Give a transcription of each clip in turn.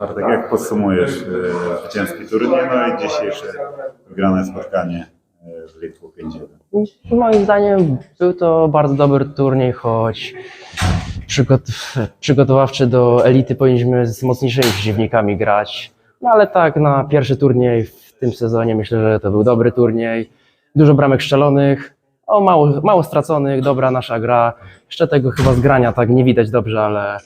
Bartek, jak podsumujesz e, zwycięski turniej, no i dzisiejsze wygrane spotkanie e, z Litwą 5-1? Moim zdaniem był to bardzo dobry turniej, choć przygot- przygotowawczy do elity powinniśmy z mocniejszymi przeciwnikami grać. No ale tak, na pierwszy turniej w tym sezonie myślę, że to był dobry turniej. Dużo bramek strzelonych, o mało, mało straconych, dobra nasza gra. Jeszcze tego chyba zgrania tak nie widać dobrze, ale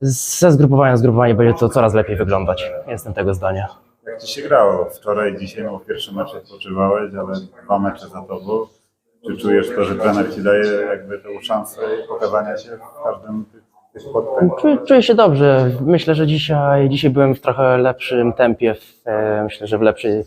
ze zgrupowania w zgrupowanie będzie to coraz lepiej wyglądać. Jestem tego zdania. Jak Ci się grało? Wczoraj, dzisiaj, no w pierwszym meczu odpoczywałeś, ale dwa mecze za Tobą. Czy czujesz to, że trener Ci daje jakby tą szansę pokazania się w każdym tych, spotkań? Czuję, czuję się dobrze. Myślę, że dzisiaj, dzisiaj byłem w trochę lepszym tempie. W, e, myślę, że w lepszej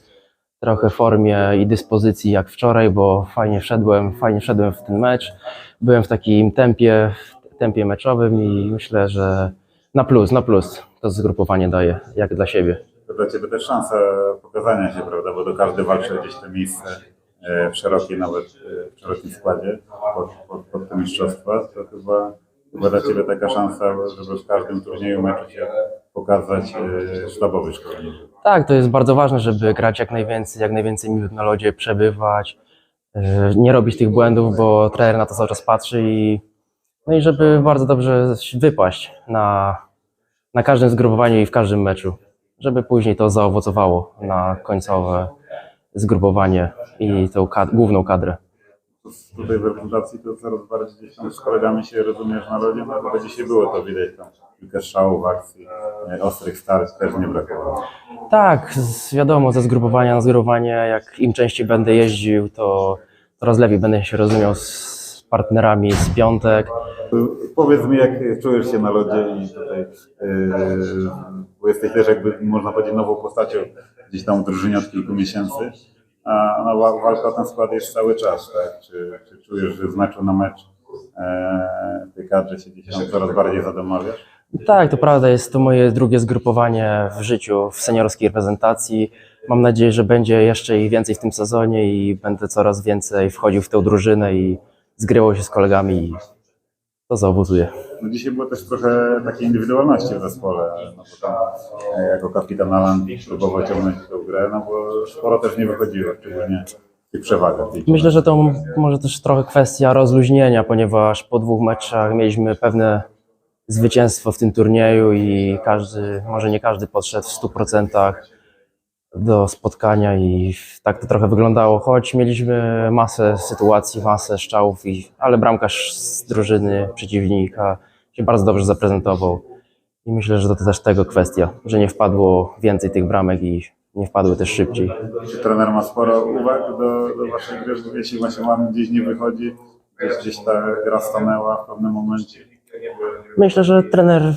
trochę formie i dyspozycji jak wczoraj, bo fajnie wszedłem, fajnie wszedłem w ten mecz. Byłem w takim tempie, tempie meczowym i myślę, że na plus, na plus to zgrupowanie daje, jak dla siebie. To dla Ciebie też szansa pokazania się, prawda? Bo do każdy walczy gdzieś to miejsce e, w szerokiej, nawet e, w szerokim składzie pod, pod, pod te mistrzostwa. To chyba, chyba dla Ciebie taka szansa, żeby w każdym turnieju meczu się pokazać e, sztabowy szkoleniec. Tak, to jest bardzo ważne, żeby grać jak najwięcej, jak najwięcej minut na lodzie, przebywać, nie robić tych błędów, bo trener na to cały czas patrzy i no i żeby bardzo dobrze wypaść na, na każdym zgrupowaniu i w każdym meczu, żeby później to zaowocowało na końcowe zgrupowanie i tą kad- główną kadrę. Tutaj w reprezentacji to coraz bardziej tam z kolegami się rozumiesz na lodzie, no dzisiaj było to widać tam kilka strzałów, akcji, e, ostrych starć też nie brakowało. Tak, wiadomo, ze zgrupowania na zgrupowanie, jak im częściej będę jeździł, to coraz lepiej będę się rozumiał z partnerami z piątek. Powiedz mi, jak czujesz się na lodzie i tutaj, yy, bo jesteś też jakby, można powiedzieć, nową postacią gdzieś tam w drużynie od kilku miesięcy, a no, wa- walka o ten skład jest cały czas, tak? Czy, czy czujesz, że z meczu na mecz e, tej kadrze się gdzieś tam coraz bardziej zadomawiasz? Tak, to prawda, jest to moje drugie zgrupowanie w życiu w seniorskiej reprezentacji. Mam nadzieję, że będzie jeszcze i więcej w tym sezonie i będę coraz więcej wchodził w tę drużynę i zgrywał się z kolegami i to zaowocuje. No dzisiaj było też trochę takiej indywidualności w zespole, no bo tam e, jako kapitan Alan próbował ciągnąć tę grę, no bo sporo też nie wychodziło, szczególnie tych przewagach. Myślę, że to może też trochę kwestia rozluźnienia, ponieważ po dwóch meczach mieliśmy pewne zwycięstwo w tym turnieju i każdy, może nie każdy podszedł w 100% do spotkania i tak to trochę wyglądało, choć mieliśmy masę sytuacji, masę strzałów, i, ale bramkarz z drużyny przeciwnika się bardzo dobrze zaprezentował i myślę, że to też tego kwestia, że nie wpadło więcej tych bramek i nie wpadły też szybciej. Czy trener ma sporo uwag do, do waszej gry, jeśli właśnie wam gdzieś nie wychodzi, gdzieś, gdzieś ta gra stanęła w pewnym momencie? Myślę, że trener,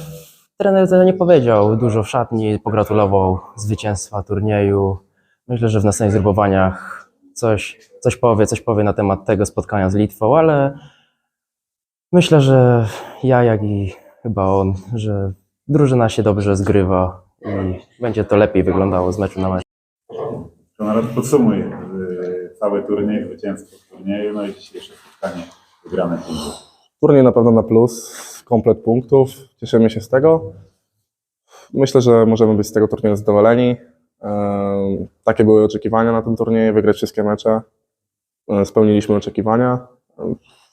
trener nie powiedział dużo w szatni, pogratulował zwycięstwa turnieju. Myślę, że w następnych zgrupowaniach coś, coś powie, coś powie na temat tego spotkania z Litwą, ale myślę, że ja, jak i chyba on, że drużyna się dobrze zgrywa i będzie to lepiej wyglądało z meczu na mecz. To nawet podsumuj y, cały turniej, zwycięstwo w turnieju, no i dzisiejsze spotkanie wygrane. Turniej na pewno na plus, komplet punktów, cieszymy się z tego. Myślę, że możemy być z tego turnieju zadowoleni. Takie były oczekiwania na tym turnieju, wygrać wszystkie mecze. E, Spełniliśmy oczekiwania.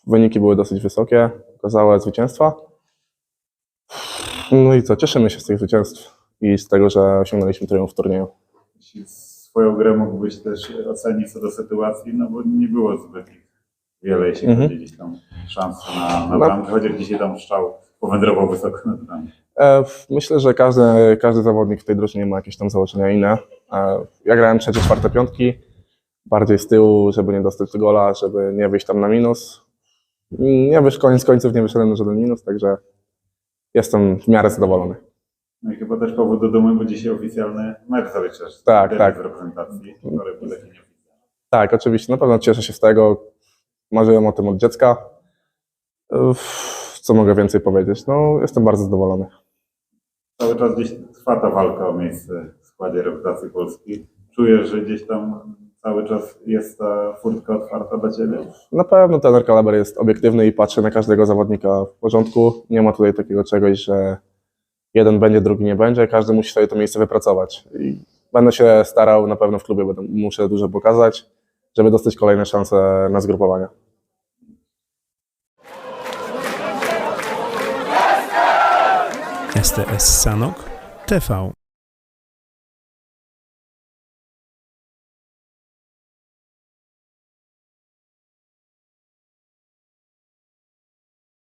Wyniki były dosyć wysokie, okazałe zwycięstwa. No i co, cieszymy się z tych zwycięstw i z tego, że osiągnęliśmy triumf w turnieju. Jeśli swoją grę mógłbyś też ocenić co do sytuacji, no bo nie było zbyt wiele, jeśli Mhm. chodzi gdzieś tam szans na, na No. bramkę, chociaż dzisiaj tam strzał powędrował wysoko nad bramkę. E, Myślę, że każdy, każdy zawodnik w tej drużynie ma jakieś tam założenia inne. E, Ja grałem trzecie, czwarte piątki, bardziej z tyłu, żeby nie dostać gola, żeby nie wyjść tam na minus. Nie wysz, koniec końców nie wyszedłem na żaden minus, także jestem w miarę zadowolony. No i chyba też powód do dumy, bo dzisiaj oficjalny mecz zaliczasz. Tak, tak. w reprezentacji, który był taki nieoficjalny. Tak, oczywiście, na pewno cieszę się z tego. Marzyłem o tym od dziecka. Co mogę więcej powiedzieć? No, jestem bardzo zadowolony. Cały czas gdzieś trwa ta walka o miejsce w składzie reprezentacji Polski. Czujesz, że gdzieś tam cały czas jest ta furtka otwarta dla Ciebie? Na pewno trener Kalaber jest obiektywny i patrzy na każdego zawodnika w porządku. Nie ma tutaj takiego czegoś, że jeden będzie, drugi nie będzie, każdy musi sobie to miejsce wypracować. I będę się starał, na pewno w klubie będę, muszę dużo pokazać, żeby dostać kolejne szanse na zgrupowania. STS Sanok TV